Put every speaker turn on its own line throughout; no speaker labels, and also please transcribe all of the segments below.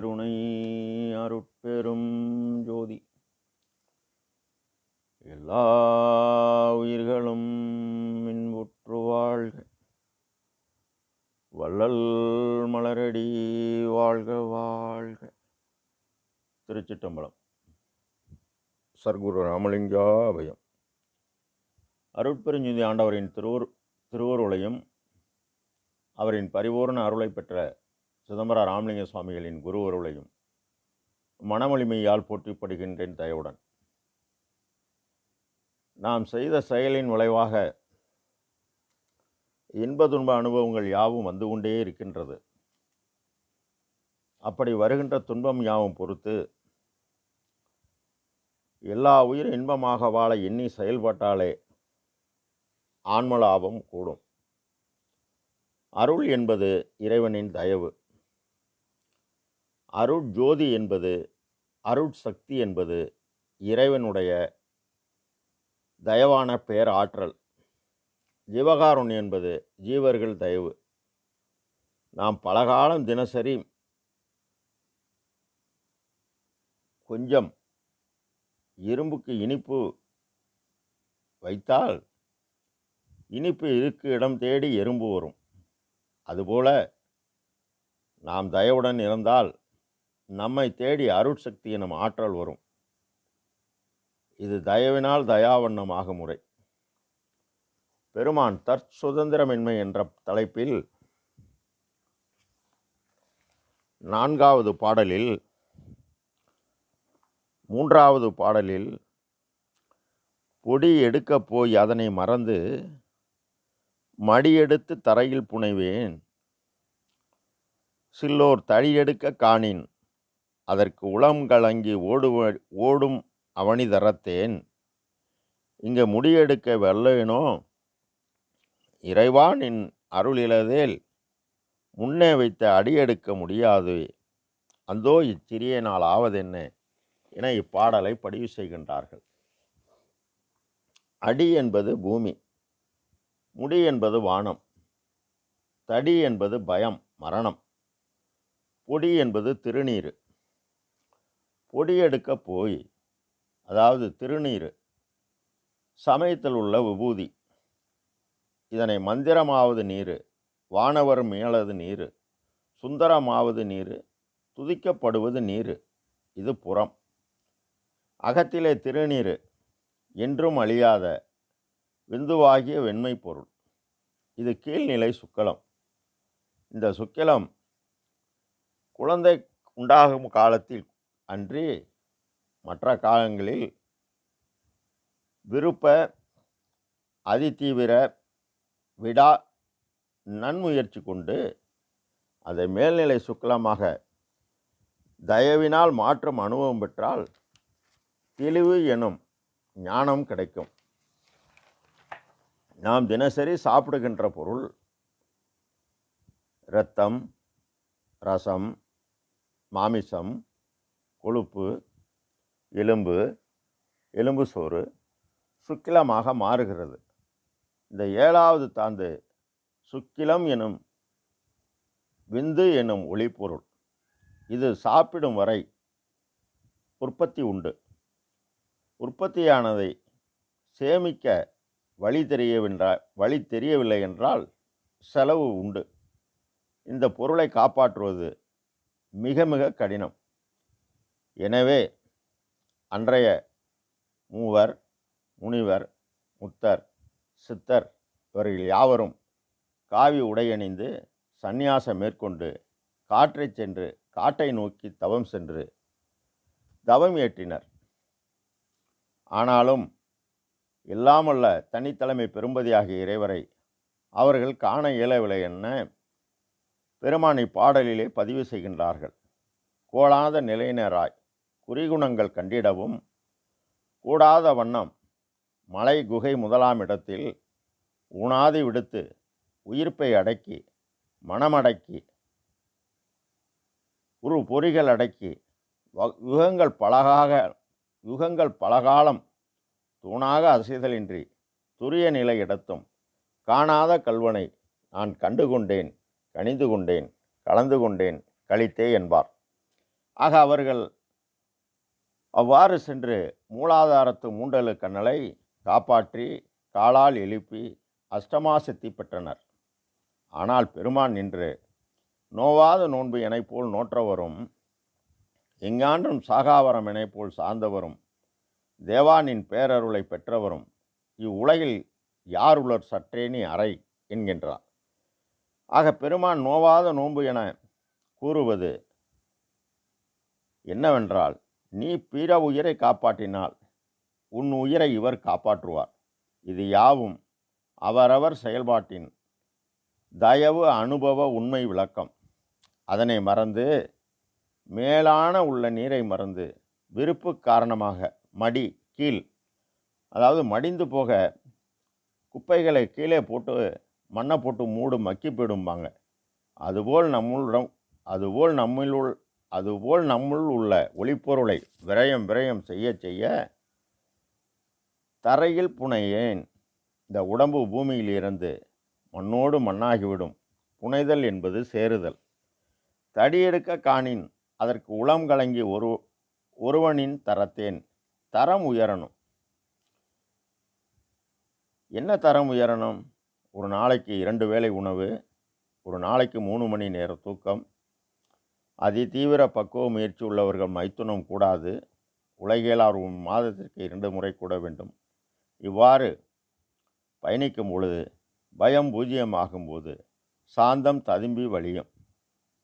தனிப்பெரும் கருணை அருட்பெரும் ஜோதி. எல்லா உயிர்களும் மின்புற்று வாழ்க. வள்ளல் மலரடி வாழ்க வாழ்க. திருச்சிட்டம்பலம். சர்க்குரு ராமலிங்காபயம் அருட்பெருஞ்சுதி ஆண்டவரின் திருவூர் திருவருளையும் அவரின் பரிபூர்ண அருளை பெற்ற சிதம்பர ராமலிங்க சுவாமிகளின் குருவருளையும் மனமொழிமையால் போற்றிப்படுகின்றேன் தயவுடன். நாம் செய்த செயலின் விளைவாக இன்ப துன்ப அனுபவங்கள் யாவும் வந்து கொண்டே இருக்கின்றது. அப்படி வருகின்ற துன்பம் யாவும் பொறுத்து எல்லா உயிர் இன்பமாக வாழ எண்ணி செயல்பட்டாலே ஆன்மலாபம் கூடும். அருள் என்பது இறைவனின் தயவு. அருட்ஜோதி என்பது அருட்சக்தி என்பது இறைவனுடைய தயவான பேராற்றல். ஜீவகாருண் என்பது ஜீவர்கள் தயவு. நாம் பலகாலம் தினசரி கொஞ்சம் இரும்புக்கு இனிப்பு வைத்தால் இனிப்பு இருக்கு இடம் தேடி எறும்பு வரும். அதுபோல நாம் தயவுடன் இருந்தால் நம்மை தேடி அருட்சக்தி எனும் ஆற்றல் வரும். இது தயவினால் தயாவண்ணமாக முறை. பெருமான் தற்சுதந்திரமின்மை என்ற தலைப்பில் நான்காவது பாடலில் மூன்றாவது பாடலில் பொடி எடுக்கப் போய் அதனை மறந்து மடியெடுத்து தரையில் புனைவேன். சில்லோர் தழியெடுக்க காணின் அதற்கு உளம் கலங்கி ஓடுவ ஓடும் அவனி தரத்தேன் இங்கே முடியெடுக்க வெள்ளையனோ இறைவா நின் அருளிலதேல் முன்னே வைத்த அடியெடுக்க முடியாது. அந்தோ இச்சிறிய நாள் ஆவதென்ன? என இப்பாடலை பதிவு செய்கின்றார்கள். அடி என்பது பூமி முடி என்பது வானம் தடி என்பது பயம் மரணம் பொடி என்பது திருநீர். பொடி எடுக்க போய் அதாவது திருநீர் சமயத்தில் உள்ள விபூதி இதனை மந்திரமாவது நீர் வானவர் மேலது நீர் சுந்தரமாவது நீர் துதிக்கப்படுவது நீர் இது புறம். அகத்திலே திருநீர் என்றும் அழியாத விந்துவாகிய வெண்மை பொருள். இது கீழ்நிலை சுக்கலம். இந்த சுக்கிலம் குழந்தை உண்டாகும் காலத்தில் அன்றி மற்ற காலங்களில் விருப்ப அதிதீவிர விடா நன்முயற்சி கொண்டு அதை மேல்நிலை சுக்கலமாக தயவினால் மாற்றம் அனுபவம் பெற்றால் தெளிவு எனும் ஞானம் கிடைக்கும். நாம் தினசரி சாப்பிடுகின்ற பொருள் இரத்தம் ரசம் மாமிசம் கொழுப்பு எலும்பு எலும்பு சோறு சுக்கிலமாக மாறுகிறது. இந்த ஏழாவது தாந்து சுக்கிலம் எனும் விந்து எனும் ஒளிப்பொருள். இது சாப்பிடும் வரை உற்பத்தி உண்டு. உற்பத்தியானதை சேமிக்க வழி தெரியவென்றால் வழி தெரியவில்லை என்றால் செலவு உண்டு. இந்த பொருளை காப்பாற்றுவது மிக மிக கடினம். எனவே அன்றைய மூவர் முனிவர் முத்தர் சித்தர் இவர்கள் யாவரும் காவி உடையணிந்து சந்நியாசம் மேற்கொண்டு காற்றைச் சென்று காட்டை நோக்கி தவம் சென்று தவம் ஏற்றினர். ஆனாலும் இல்லாமல்ல தனித்தலைமை பெரும்பதியாகிய இறைவரை அவர்கள் காண இயலவில்லை என்ன பெருமானை பாடலிலே பதிவு செய்கின்றார்கள். கோளாத நிலையினராய் குறிகுணங்கள் கண்டிடவும் கூடாத வண்ணம் மலை குகை முதலாம் இடத்தில் உணாதி விடுத்து உயிர்ப்பை அடக்கி மனமடக்கி உரு பொறிகள் அடக்கி வ- யுகங்கள் பலகாக யுகங்கள் பலகாலம் தூணாக அசைதலின்றி துரிய நிலை இடத்தும் காணாத கல்வனை நான் கண்டு கொண்டேன் கணிந்து கொண்டேன் கலந்து கொண்டேன் கழித்தே என்பார். ஆக அவர்கள் அவ்வாறு சென்று மூலாதாரத்து மூண்டலு கண்ணலை காப்பாற்றி காலால் எழுப்பி அஷ்டமா சித்தி பெற்றனர். ஆனால் பெருமான் நின்று நோவாத நோன்பு எனைப் போல் நோற்றவரும் எங்காண்டும் சாகாவரம் எனைப்போல் சார்ந்தவரும் தேவானின் பேரருளை பெற்றவரும் இவ்வுலகில் யாருளர் சற்றேனி அறை என்கின்றார் ஆக பெருமான் நோவாத நோன்பு என கூறுவது என்னவென்றால் நீ பிற உயிரை காப்பாற்றினால் உன் உயிரை இவர் காப்பாற்றுவார். இது யாவும் அவரவர் செயல்பாட்டின் தயவு அனுபவ உண்மை விளக்கம். அதனை மறந்து மேலான உள்ள நீரை மறந்து விருப்பு காரணமாக மடி கீழ் அதாவது மடிந்து போக குப்பைகளை கீழே போட்டு மண்ணை போட்டு மூடு மக்கி போயிடும்பாங்க. அதுபோல் நம்மளுடன் அதுபோல் நம்மளுள் அதுபோல் நம்முள் உள்ள ஒளிப்பொருளை விரயம் விரயம் செய்ய செய்ய தரையில் புனையேன். இந்த உடம்பு பூமியில் இருந்து மண்ணோடு மண்ணாகிவிடும். புனைதல் என்பது சேருதல். தடியெடுக்க காணின் அதற்கு உளம் கலங்கி ஒரு ஒருவனின் தரத்தேன். தரம் உயரணும். என்ன தரம் உயரணும்? ஒரு நாளைக்கு இரண்டு வேளை உணவு ஒரு நாளைக்கு மூணு மணி நேர தூக்கம். அதி தீவிர பக்குவ முயற்சி உள்ளவர்கள் மைத்துனம் கூடாது. உலகியலார் மாதத்திற்கு இரண்டு முறை கூட வேண்டும். இவ்வாறு பயணிக்கும் பொழுது பயம் பூஜ்ஜியமாகும்போது சாந்தம் ததும்பி வழியும்.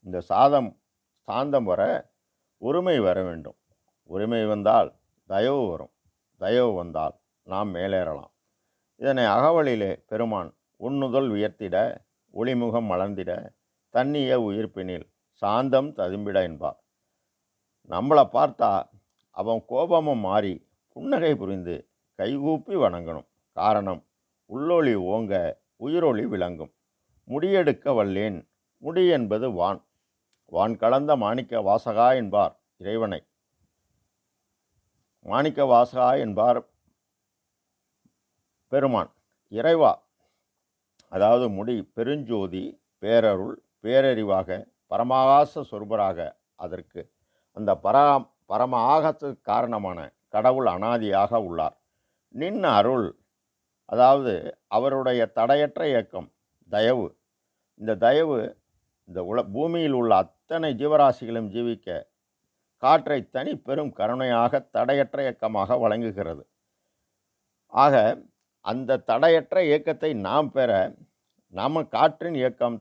இந்த சாதம் சாந்தம் வர ஒருமை வர வேண்டும். உரிமை வந்தால் தயவு வரும். தயவு வந்தால் நாம் மேலேறலாம். இதனை அகவலிலே பெருமான் உன்னுதல் உயர்த்திட ஒளிமுகம் மலர்ந்திட தன்னிய உயிர்ப்பினில் சாந்தம் ததும்பிட என்பார் நம்மளை பார்த்தா அவன் கோபமும் மாறி புன்னகை புரிந்து கைகூப்பி வணங்கணும். காரணம் உள்ளொளி ஓங்க உயிரொளி விளங்கும். முடியெடுக்க வல்லேன் முடி என்பது வான். வான் கலந்த மாணிக்க வாசகா என்பார் இறைவனை. மாணிக்க வாசகா என்பார் பெருமான். இறைவா அதாவது முடி பெருஞ்சோதி பேரருள் பேரறிவாக பரமாகாச சொருபராக அதற்கு அந்த பரா பரம ஆகத்துக்கு காரணமான கடவுள் அனாதியாக உள்ளார். நின் அருள் அதாவது அவருடைய தடையற்ற இயக்கம் தயவு. இந்த தயவு இந்த உல பூமியில் உள்ள அத்தனை ஜீவராசிகளும் ஜீவிக்க காற்றை தனி பெரும் கருணையாக தடையற்ற இயக்கமாக வழங்குகிறது. ஆக அந்த தடையற்ற இயக்கத்தை நாம் பெற நாம் காற்றின் இயக்கம்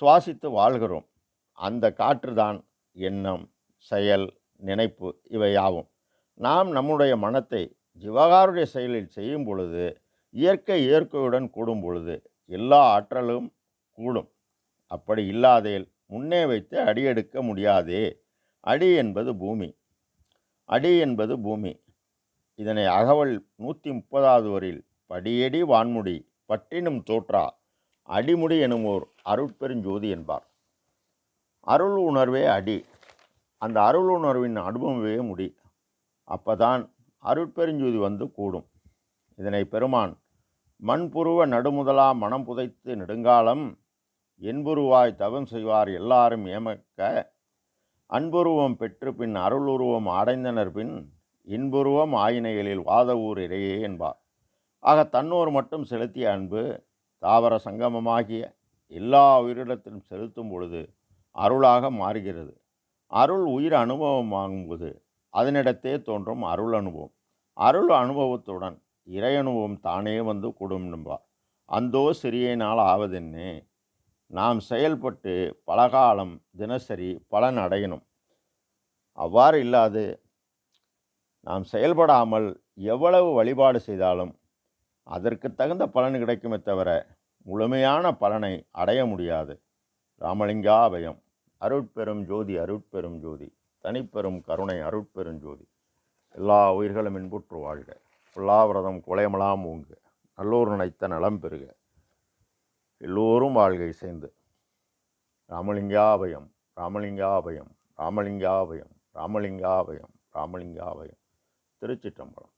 சுவாசித்து வாழ்கிறோம். அந்த காற்றுதான் எண்ணம் செயல் நினைப்பு இவையாவும். நாம் நம்முடைய மனத்தை ஜிவகாருடைய செயலில் செய்யும் பொழுது இயற்கை இயற்கையுடன் கூடும் பொழுது எல்லா ஆற்றலும் கூடும். அப்படி இல்லாதேல் முன்னே வைத்து அடியெடுக்க முடியாதே. அடி என்பது பூமி. அடி என்பது பூமி. இதனை அகவல் நூற்றி முப்பதாவது வரில் படியடி வான்முடி பட்டினும் தோற்றா அடிமுடி எனும் ஓர் அருட்பெருஞ்சோதி என்பார். அருள் உணர்வே அடி. அந்த அருள் உணர்வின் அனுபவமே முடி. அப்பதான் அருட்பெருஞ்சோதி வந்து கூடும். இதனை பெருமான் மண்புருவ நடுமுதலா மனம் புதைத்து நெடுங்காலம் என்புருவாய் தவம் செய்வார் எல்லாரும் ஏமக்க அன்புருவம் பெற்று பின் அருளுருவம் அடைந்தனர் பின் இன்புருவம் ஆயினைகளில் வாத ஊர் இடையே என்பார். ஆக தன்னோர் மட்டும் செலுத்திய அன்பு தாவர சங்கமமாகிய எல்லா உயிரிடத்திலும் செலுத்தும் பொழுது அருளாக மாறுகிறது. அருள் உயிர் அனுபவமாகும்போது அதனிடத்தே தோன்றும் அருள் அனுபவம். அருள் அனுபவத்துடன் இறை அனுபவம் தானே வந்து கூடும் என்பார். அந்தோ சிறிய நாள் ஆவதென்னே நாம் செயல்பட்டு பலகாலம் தினசரி பலன் அடையணும். அவ்வாறு இல்லாது நாம் செயல்படாமல் எவ்வளவு வழிபாடு செய்தாலும் அதற்கு தகுந்த பலன் கிடைக்குமே தவிர முழுமையான பலனை அடைய முடியாது. ராமலிங்காபயம். அருட்பெரும் ஜோதி அருட்பெரும் ஜோதி. தனிப்பெரும் கருணை அருட்பெரும் ஜோதி. எல்லா உயிர்களும் இன்புற்று வாழ்க. புல்லாவிரதம் குலையமலாம் ஊங்க நல்லூர் நினைத்த நலம் பெறுக எல்லோரும் வாழ்கை சேர்ந்து. ராமலிங்காபயம் ராமலிங்காபயம் ராமலிங்காபயம் ராமலிங்காபயம் ராமலிங்காபயம். திருச்சிற்றம்பலம்.